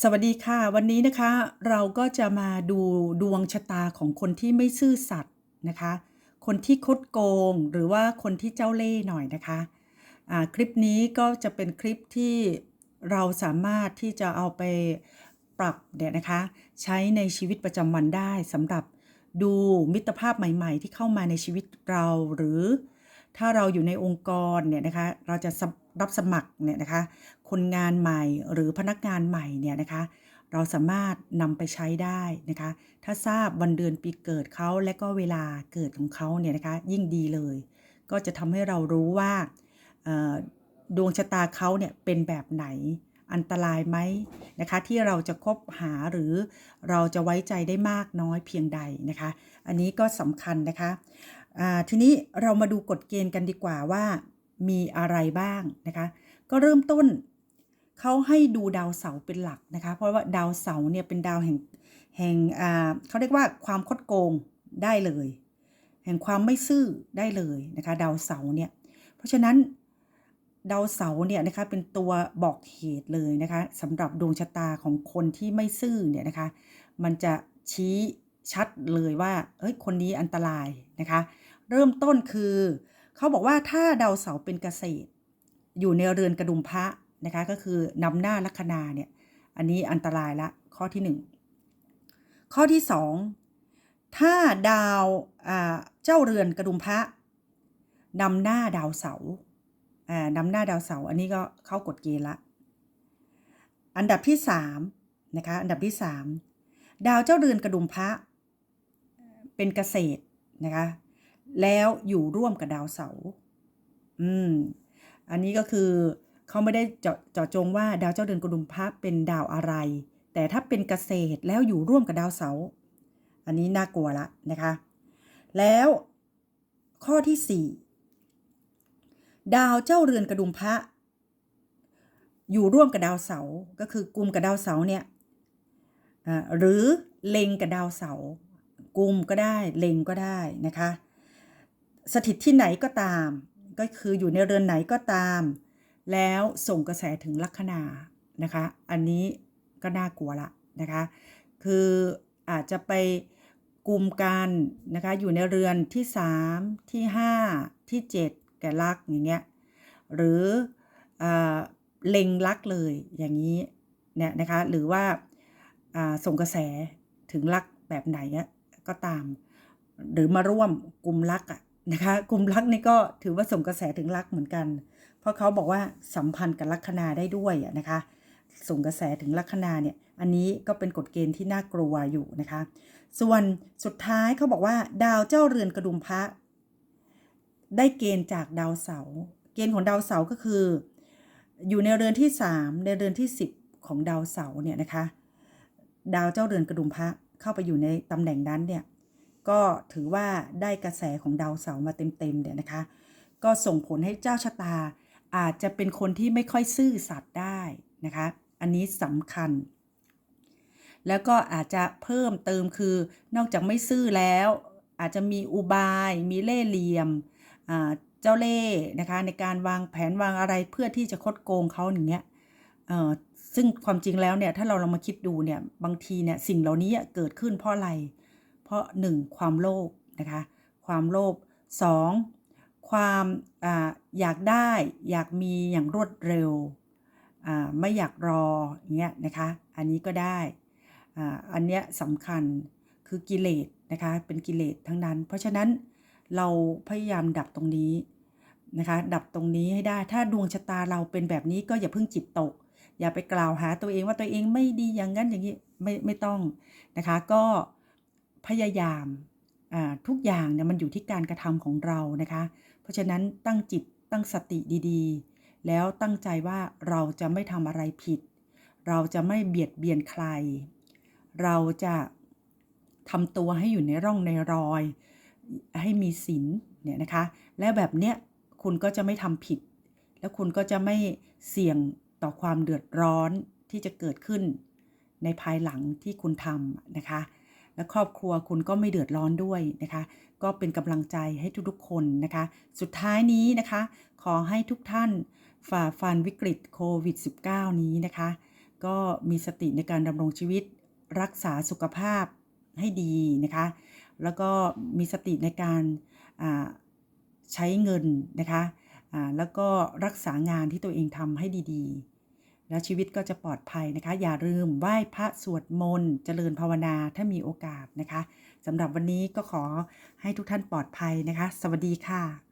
สวัสดีค่ะ วันนี้นะคะเราก็จะมาดูดวงชะตาของคนที่ไม่ซื่อสัตย์นะคะ คนที่คดโกงหรือว่าคนที่เจ้าเล่ห์หน่อยนะคะอ่าคลิปนี้ก็จะเป็นคลิปที่เราสามารถที่จะเอาไปปรับเนี่ยนะคะ ใช้ในชีวิตประจำวันได้สำหรับดูมิตรภาพใหม่ ๆ ที่เข้ามาในชีวิตเราหรือถ้าเราอยู่ในองค์กรเนี่ยนะคะ เราจะรับสมัครเนี่ยนะคะ คนงานใหม่หรือพนักงานใหม่เนี่ยนะคะ เราสามารถนำไปใช้ได้นะคะ ถ้าทราบวันเดือนปีเกิดเขาและก็เวลาเกิดของเขาเนี่ยนะคะ ยิ่งดีเลย ก็จะทำให้เรารู้ว่าดวงชะตาเขาเนี่ยเป็นแบบไหนอันตรายไหมนะคะ ที่เราจะคบหาหรือเราจะไว้ใจได้มากน้อยเพียงใดนะคะ อันนี้ก็สำคัญนะคะทีนี้เรามาดูกฎเกณฑ์กันดีกว่าว่ามีอะไรบ้างนะคะ ก็เริ่มต้น เขาให้ดูดาวเสาร์เป็นหลักนะคะเพราะว่าดาวเสาร์เนี่ยเป็นดาวแห่งแห่งอ่าเขาเรียกว่าความคดโกงได้เลย แห่งความไม่ซื่อได้เลยนะคะดาวเสาร์เนี่ยเพราะฉะนั้นดาวเสาร์เนี่ยนะคะเป็นตัวบอกเหตุเลยนะคะสำหรับดวงชะตาของคนที่ไม่ซื่อเนี่ยนะคะมันจะชี้ชัดเลยว่าเอ้ยคนนี้อันตรายนะคะเริ่มต้นคือเขาบอกว่าถ้าดาวเสาร์เป็นเกษตร อยู่ในเรือนกระดุมพระ นะคะก็คือนำหน้าลัคนาเนี่ยอันนี้อันตรายละข้อที่หนึ่งข้อที่สองถ้าดาวเจ้าเรือนกระดุมพระนำหน้าดาวเสาอ่านำหน้าดาวเสาอันนี้ก็เข้ากฎเกณฑ์ละ อันดับที่สามนะคะอันดับที่สามดาวเจ้าเรือนกระดุมพระเป็นเกษตรนะคะแล้วอยู่ร่วมกับดาวเสา อืม อันนี้ก็คือ เขาไม่ได้เจาะเจาะจงว่าดาวเจ้าเดือนกุมภาเป็นดาวอะไร แต่ถ้าเป็นเกษตรแล้วอยู่ร่วมกับดาวเสาร์อันนี้น่ากลัวละนะคะ แล้วข้อที่ 4 ดาวเจ้าเรือนกระดุมพระ อยู่ร่วมกับดาวเสาร์ก็คือกลุ่มกับดาวเสาร์เนี่ยหรือเล็งกับดาวเสาร์กลุ่มก็ได้เล็งก็ได้นะคะ สถิตที่ไหนก็ตาม ก็คืออยู่ในเรือนไหนก็ตาม แล้วส่งกระแสถึงลัคนานะคะ อันนี้ก็น่ากลัวละนะคะ คืออาจจะไปกลุ่มกันนะคะ อยู่ในเรือนที่ 3 ที่ 5 ที่ 7 แก่ลักอย่างเงี้ย หรืออเล็งลักเลยอย่างนี้เนี่ยนะคะ หรือว่าอ่าส่งกระแสถึงลักแบบไหนก็ตาม หรือมาร่วมกลุ่มลักอะ นะคะกลุ่มลักนี่ก็ถือว่าส่งกระแสถึงลักเหมือนกัน เพราะเขาบอกว่าสัมพันธ์กับลัคนาได้ด้วยอะนะคะส่งกระแสถึงลัคนาเนี่ยอันนี้ก็เป็นกฎเกณฑ์ที่น่ากลัวอยู่นะคะ ส่วนสุดท้ายเขาบอกว่า ดาวเจ้าเรือนกระดุมพระ ได้เกณฑ์จากดาวเสาร์เกณฑ์ของดาวเสาร์ก็คือ อยู่ในเรือนที่ 3 ในเรือนที่ 10 ของดาวเสาร์เนี่ยนะคะ ดาวเจ้าเรือนกระดุมพระเข้าไปอยู่ในตำแหน่งนั้นเนี่ย ก็ถือว่าได้กระแสของดาวเสาร์มาเต็มๆเนี่ยนะคะ ก็ส่งผลให้เจ้าชะตา อาจจะเป็นคนที่ไม่ค่อยซื่อสัตย์ได้นะคะ อันนี้สำคัญ แล้วก็อาจจะเพิ่มเติมคือนอกจากไม่ซื่อแล้ว อาจจะมีอุบาย มีเล่ห์เหลี่ยมเจ้าเล่ห์นะคะ ในการวางแผนวางอะไรเพื่อที่จะคดโกงเขาอย่างเงี้ยเอ่อซึ่งความจริงแล้วเนี่ยถ้าเราลองมาคิดดูเนี่ยบางทีเนี่ยสิ่งเหล่านี้เกิดขึ้นเพราะอะไรเราะ 1 ความโลภนะคะความโลภ 2 ความออยากได้อยากมีอย่างรวดเร็ว ไม่อยากรออย่างเงี้ยนะคะอันนี้ก็ได้อันเนี้ยสำคัญคือกิเลสนะคะเป็นกิเลสทั้งนั้น เพราะฉะนั้นเราพยายามดับตรงนี้นะคะดับตรงนี้ให้ได้ถ้าดวงชะตาเราเป็นแบบนี้ก็อย่าเพิ่งจิตตก อย่าไปกล่าวหาตัวเองว่าตัวเองไม่ดีอย่างนั้นอย่างนี้ไม่ไม่ต้องนะคะก็ พยายามทุกอย่างเนี่ยมันอยู่ที่การกระทำของเรานะคะ เพราะฉะนั้นตั้งจิตตั้งสติดีๆ แล้วตั้งใจว่าเราจะไม่ทำอะไรผิด เราจะไม่เบียดเบียนใคร เราจะทำตัวให้อยู่ในร่องในรอย ให้มีศีลเนี่ยนะคะ และแบบเนี้ยคุณก็จะไม่ทำผิด แล้วคุณก็จะไม่เสี่ยงต่อความเดือดร้อนที่จะเกิดขึ้นในภายหลังที่คุณทำนะคะ และครอบครัวคุณก็ไม่เดือดร้อนด้วยนะคะ ก็เป็นกำลังใจให้ทุกๆคนนะคะ สุดท้ายนี้นะคะ ขอให้ทุกท่านฝ่าฟันวิกฤตโควิด -19 นี้นะคะ ก็มีสติในการดำรงชีวิตรักษาสุขภาพให้ดีนะคะ แล้วก็มีสติในการใช้เงินนะคะแล้วก็รักษางานที่ตัวเองทำให้ดี ๆ แล้วชีวิตก็จะปลอดภัยนะคะ อย่าลืมไหว้พระสวดมนต์เจริญภาวนาถ้ามีโอกาสนะคะสำหรับวันนี้ก็ขอให้ทุกท่านปลอดภัยนะคะ สวัสดีค่ะ